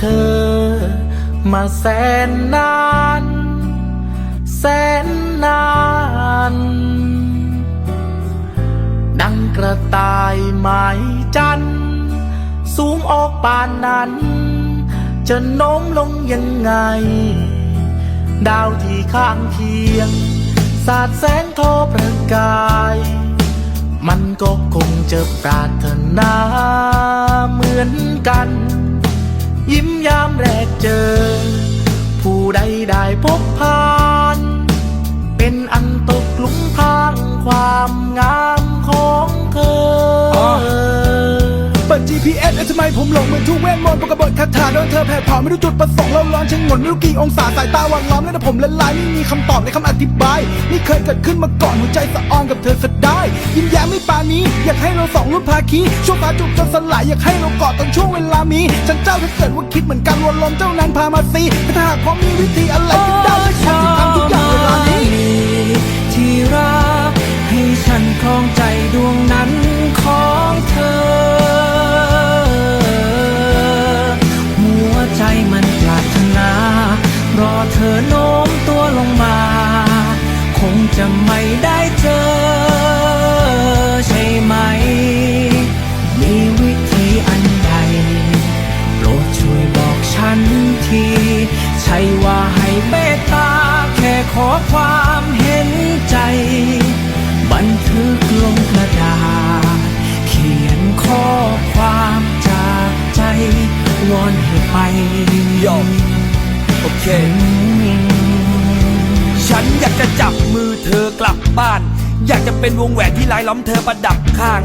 เธอ มาแสนนาน แสนนาน ดังกระต่ายไม้จันทร์สูงออกปานนั้น จะโน้มลงยังไง ดาวที่ข้างเคียง สาดแสงทอประกายมันก็คงจะปรารถนาเหมือนกัน ยิ้มยามแรกเจอ ผู้ใดได้พบผ่าน เป็นอันตกหลุมพรางความงาม แล้วทำไมผมหลงเหมือนทุกเวทมนต์ปกบฏคาถาโดนเธอแผดเผาไม่รู้จุดประสงค์เราร้อนชะงนไม่รู้กี่องศาสายตาหวานล้อมแล้วแต่ผมละลายไม่มีคำตอบในคำอธิบายนี่เคยเกิดขึ้นมาก่อนหัวใจสะออนกับเธอสะได้ ยิ้มแย้มไม่ปานี้ อยากให้เราสองรุ่นภาคีช่วงฟ้าจุบจนสลายอยากให้เรากอดตอนช่วงเวลามีฉันเจ้าถ้าเกิดว่าคิดเหมือนกันวนลมเจ้านั้นพามาซีถ้าหากพอมีวิธีอะไร จะไม่ได้เจอ ใช่ไหม มีวิธีอันใด โปรดช่วยบอกฉันที ใช่ว่าให้เมตตา แค่ขอความเห็นใจ บันทึกลงกระดาษ เขียนข้อความจากใจ วอนให้ไปยอมโอเค ฉันอยากจะจับมือเธอกลับบ้าน อยากจะเป็นวงแหวนที่ลายล้อมเธอประดับข้าง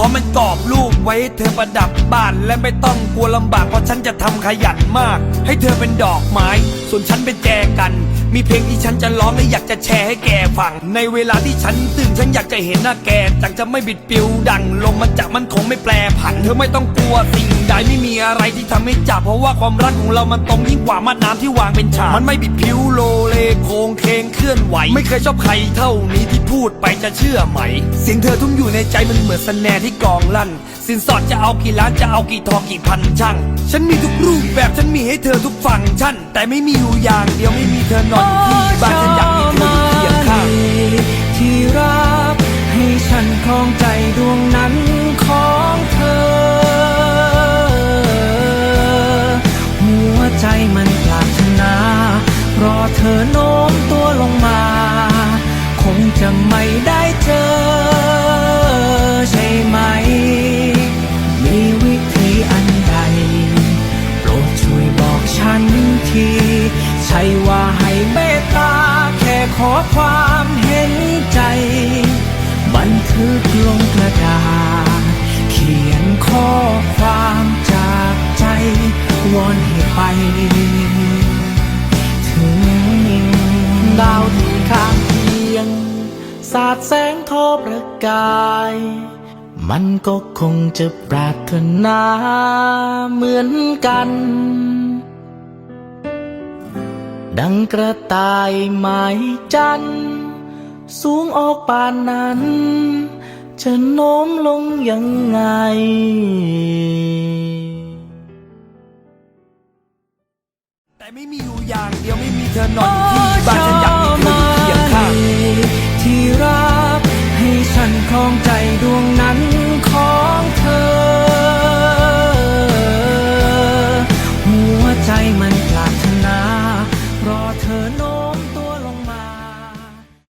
ราะมันกรอบรูปไว้ให้เธอประดับบ้านและไม่ต้องกลัวลำบากเพราะฉันจะทำขยันมาก ให้เธอเป็นดอกไม้ ส่วนฉันเป็นแจกัน มีเพลงที่ฉันจะร้องและอยากจะแชร์ให้แกฟัง ในเวลาที่ฉันตื่นฉันอยากจะเห็นหน้าแกจังจะไม่บิดปิวดัง ลงมันจะมันคงไม่แปรผัน เธอไม่ต้องกลัวสิ่งใดไม่มีอะไรที่ทำให้จับเพราะว่าความรักของเรามันตรงยิ่งกว่ามาน้ำที่วางเป็นฉากมันไม่บิดผิวโลเลโคงเคงเคลื่อนไหว ไม่เคยชอบใครเท่านี้ที่พูดไปจะเชื่อไหม เสียงเธอทุ่มอยู่ในใจมันเหมือนสแนร์ที่กองลั่น สินสอดจะเอากี่ล้านจะเอากี่ทองกี่พันช่าง ฉันมีทุกรูปแบบฉันมีให้เธอทุกฟังก์ชัน แต่ไม่มีอยู่อย่างเดียวไม่มีเธอนอนอยู่ที่บ้านฉันอยากมีเธออยู่เคียงข้างที่รักให้ฉันครองใจดวงนั้นของเธอ หัวใจมันปรารถนารอเธอโน ค่ขอความเห็นใจ บันทึกลงกระดาษ เขียนข้อความจากใจ วอนให้ไป ถึงดาวที่ข้างเคียง สาดแสงทอประกาย มันก็คงจะปรารถนาเหมือนกัน ดังกระต่ายไม้จัน สูงออกปานนั้น จะโน้มลงยังไงแต่ไม่มีอยู่อย่างเดียวไม่มีเธอนอนอยู่ที่บ้านฉันอยากมีเธออยู่เคียงข้างที่รักให้ฉันครองใจดวงนั้นของเธอ หัวใจมัน